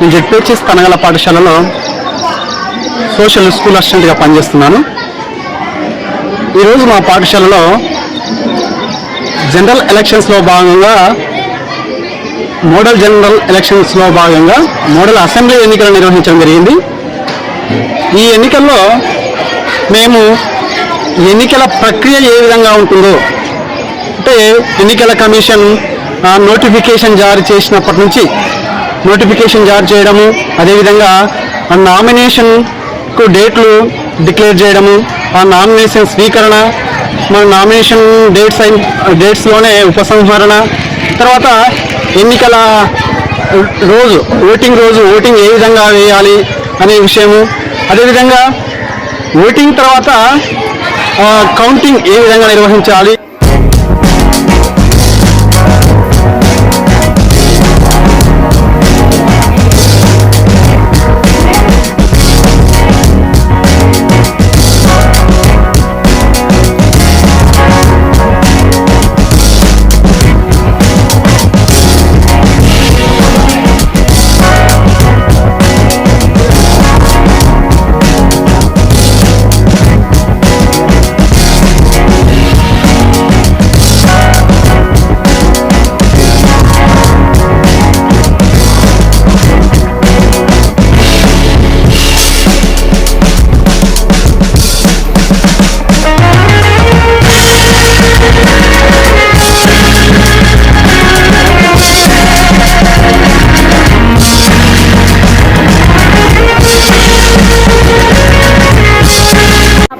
నేను జెడ్పిహెచ్ఎస్ తనగల పాఠశాలలో social school అసిస్టెంట్గా పనిచేస్తున్నాను. ఈరోజు మా పాఠశాలలో జనరల్ ఎలక్షన్స్లో భాగంగా మోడల్ జనరల్ ఎలక్షన్స్లో భాగంగా మోడల్ అసెంబ్లీ ఎన్నికలు నిర్వహించడం జరిగింది. ఈ ఎన్నికల్లో మేము ఎన్నికల ప్రక్రియ ఏ విధంగా ఉంటుందో అంటే ఎన్నికల కమిషన్ నోటిఫికేషన్ జారీ చేసినప్పటి నుంచి నోటిఫికేషన్ జారీ చేయడము అదేవిధంగా ఆ నామినేషన్కు డేట్లు డిక్లేర్ చేయడము ఆ నామినేషన్ స్వీకరణ మన నామినేషన్ డేట్స్ అయిన డేట్స్లోనే ఉపసంహరణ తర్వాత ఎన్నికల రోజు ఓటింగ్ రోజు ఓటింగ్ ఏ విధంగా వేయాలి అనే విషయము అదేవిధంగా ఓటింగ్ తర్వాత కౌంటింగ్ ఏ విధంగా నిర్వహించాలి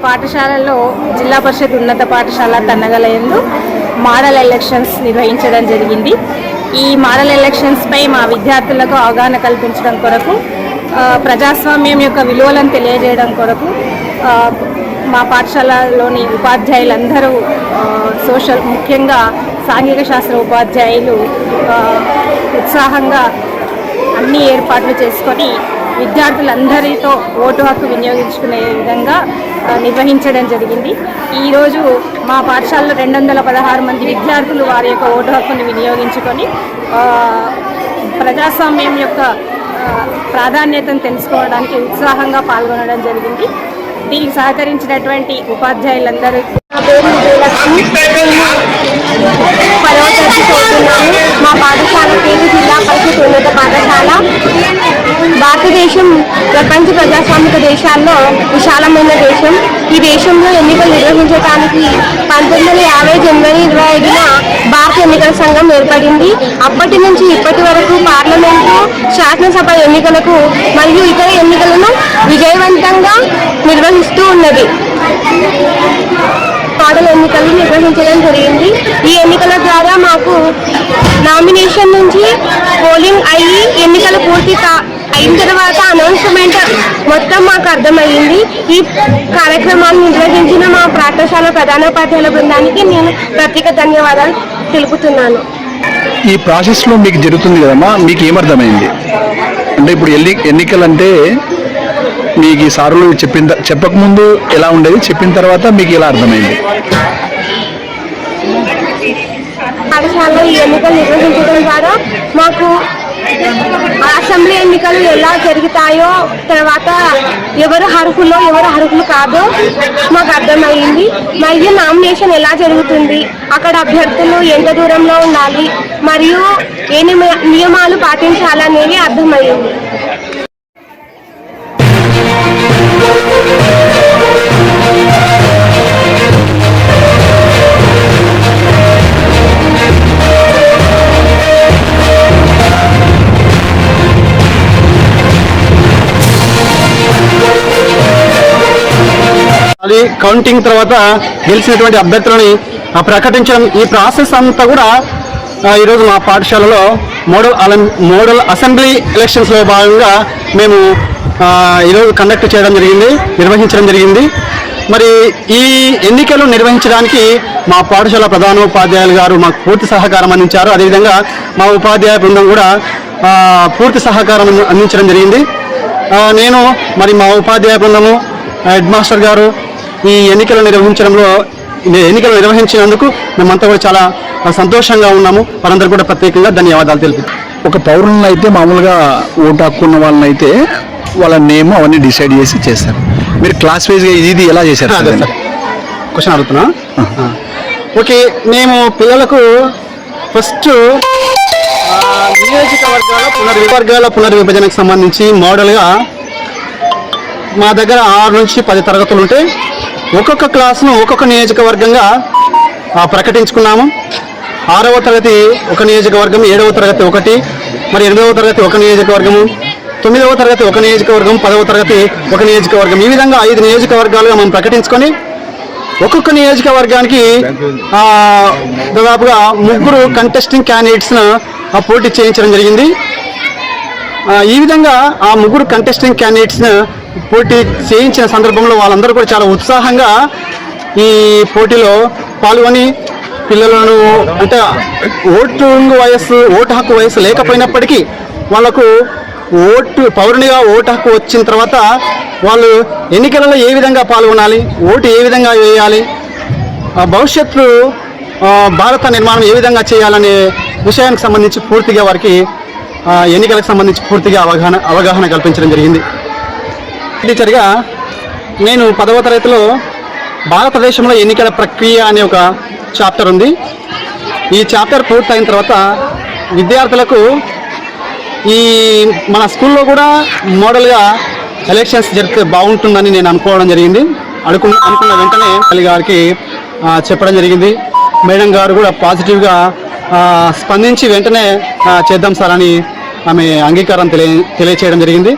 పాఠశాలలో జిల్లా పరిషత్ ఉన్నత పాఠశాల తన్నగలయందు మోడల్ ఎలక్షన్స్ నిర్వహించడం జరిగింది. ఈ మోడల్ ఎలక్షన్స్పై మా విద్యార్థులకు అవగాహన కల్పించడం కొరకు ప్రజాస్వామ్యం యొక్క విలువలను తెలియజేయడం కొరకు మా పాఠశాలలోని ఉపాధ్యాయులందరూ సోషల్ ముఖ్యంగా సాంఘిక శాస్త్ర ఉపాధ్యాయులు ఉత్సాహంగా అన్ని ఏర్పాట్లు చేసుకొని విద్యార్థులందరితో ఓటు హక్కు వినియోగించుకునే విధంగా నిర్వహించడం జరిగింది. ఈరోజు మా పాఠశాలలో రెండు వందల పదహారు మంది విద్యార్థులు వారి యొక్క ఓటు హక్కుని వినియోగించుకొని ప్రజాస్వామ్యం యొక్క ప్రాధాన్యతను తెలుసుకోవడానికి ఉత్సాహంగా పాల్గొనడం జరిగింది. దీనికి సహకరించినటువంటి ఉపాధ్యాయులందరూ నా పేరు విజయలక్ష్మి నేను పదవ తరగతి చదువుతున్నాను మా పాఠశాల పేరు జిల్లా పరిషత్ ఉన్నత పాఠశాల భారతదేశం ప్రపంచ ప్రజాస్వామిక దేశాల్లో విశాలమైన దేశం. ఈ దేశంలో ఎన్నికలు నిర్వహించడానికి పంతొమ్మిది వందల యాభై జనవరి ఇరవై ఐదున భారత ఎన్నికల సంఘం ఏర్పడింది. అప్పటి నుంచి ఇప్పటి వరకు పార్లమెంటు శాసనసభ ఎన్నికలకు మరియు ఇతర ఎన్నికలను విజయవంతంగా నిర్వహిస్తూ ఉన్నది. మోడల్ ఎన్నికలు నిర్వహించడం జరిగింది. ఈ ఎన్నికల ద్వారా మాకు నామినేషన్ నుంచి పోలింగ్ అయ్యి ఎన్నికలు పూర్తి కా- అయిన తర్వాత అనౌన్స్మెంట్ మొత్తం మాకు అర్థమయ్యింది. ఈ కార్యక్రమాన్ని నిర్వహించిన మా పాఠశాల ప్రధానోపాధ్యాయుల బృందానికి నేను ప్రత్యేక ధన్యవాదాలు తెలుపుతున్నాను. ఈ ప్రాసెస్లో మీకు జరుగుతుంది కదమ్మా? మీకు ఏమర్థమైంది? అంటే ఇప్పుడు ఎన్ని ఎన్నికలంటే మీకు ఈ సార్లు చెప్పిన చెప్పకముందు ఎలా ఉండేది చెప్పిన తర్వాత మీకు ఎలా అర్థమైంది? పాఠశాలలో ఈ ఎన్నికలు నిర్వహించడం ద్వారా మాకు అసెంబ్లీ ఎన్నికలు ఎలా జరుగుతాయో తర్వాత ఎవరు అర్హులు ఎవరు అర్హులు కాదో మాకు అర్థమైంది మరియు నామినేషన్ ఎలా జరుగుతుంది? అక్కడ అభ్యర్థులు ఎంత దూరంలో ఉండాలి? మరియు ఏ నియమాలు పాటించాలనేవి అర్థమయ్యింది. అది కౌంటింగ్ తర్వాత గెలిచినటువంటి అభ్యర్థులని ఆ, ప్రకటించడం. ఈ ప్రాసెస్ అంతా కూడా ఈరోజు మా పాఠశాలలో మోడల్ అలం- మోడల్ అసెంబ్లీ ఎలక్షన్స్లో భాగంగా మేము ఈరోజు కండక్ట్ చేయడం జరిగింది నిర్వహించడం జరిగింది. మరి ఈ ఎన్నికలు నిర్వహించడానికి మా పాఠశాల ప్రధానోపాధ్యాయులు గారు మాకు పూర్తి సహకారం అందించారు. అదేవిధంగా మా ఉపాధ్యాయ బృందం కూడా పూర్తి సహకారం అందించడం జరిగింది. నేను మరి మా ఉపాధ్యాయ బృందము హెడ్ మాస్టర్ గారు ఈ ఎన్నికలు నిర్వహించడంలో ఎన్నికలు నిర్వహించినందుకు మేమంతా కూడా చాలా సంతోషంగా ఉన్నాము. వారందరూ కూడా ప్రత్యేకంగా ధన్యవాదాలు తెలుపు ఒక పౌరులను అయితే మామూలుగా ఓటు హక్కు ఉన్న వాళ్ళని అయితే వాళ్ళ నేమ్ అవన్నీ డిసైడ్ చేసి చేస్తారు. మీరు క్లాస్ వైజ్గా ఇది ఇది ఎలా చేశారు? క్వశ్చన్ అడుగుతున్నా. ఓకే మేము పిల్లలకు ఫస్ట్ నియోజకవర్గాల పునర్వివర్గాల పునర్విభజనకు సంబంధించి మోడల్గా మా దగ్గర ఆరు నుంచి పది తరగతులు ఉంటే ఒక్కొక్క క్లాస్ను ఒక్కొక్క నియోజకవర్గంగా ప్రకటించుకున్నాము. ఆరవ తరగతి ఒక నియోజకవర్గం ఏడవ తరగతి ఒకటి మరి ఎనిమిదవ తరగతి ఒక నియోజకవర్గము తొమ్మిదవ తరగతి ఒక నియోజకవర్గం పదవ తరగతి ఒక నియోజకవర్గం. ఈ విధంగా ఐదు నియోజకవర్గాలుగా మనం ప్రకటించుకొని ఒక్కొక్క నియోజకవర్గానికి దాదాపుగా ముగ్గురు కంటెస్టింగ్ క్యాండిడేట్స్ను పోటీ చేయించడం జరిగింది. ఈ విధంగా ఆ ముగ్గురు కంటెస్టింగ్ క్యాండిడేట్స్ను పోటీ చేయించిన సందర్భంలో వాళ్ళందరూ కూడా చాలా ఉత్సాహంగా ఈ పోటీలో పాల్గొని పిల్లలను అంటే ఓటింగ్ వయస్సు ఓటు హక్కు వయస్సు లేకపోయినప్పటికీ వాళ్ళకు ఓటు పౌరునిగా ఓటు హక్కు వచ్చిన తర్వాత వాళ్ళు ఎన్నికలలో ఏ విధంగా పాల్గొనాలి ఓటు ఏ విధంగా వేయాలి ఆ భవిష్యత్తు భారత నిర్మాణం ఏ విధంగా చేయాలనే విషయానికి సంబంధించి పూర్తిగా వారికి ఎన్నికలకు సంబంధించి పూర్తిగా అవగాహన అవగాహన కల్పించడం జరిగింది. టీచర్గా నేను పదవ తరగతిలో భారతదేశంలో ఎన్నికల ప్రక్రియ అనే ఒక చాప్టర్ ఉంది. ఈ చాప్టర్ పూర్తయిన తర్వాత విద్యార్థులకు ఈ మన స్కూల్లో కూడా మోడల్గా ఎలక్షన్స్ జరిగితే బాగుంటుందని నేను అనుకోవడం జరిగింది. అనుకు అనుకున్న వెంటనే తల్లి గారికి చెప్పడం జరిగింది. మేడం గారు కూడా పాజిటివ్గా స్పందించి వెంటనే చేద్దాం సార్ అని ఆమె అంగీకారం తెలియ తెలియచేయడం జరిగింది.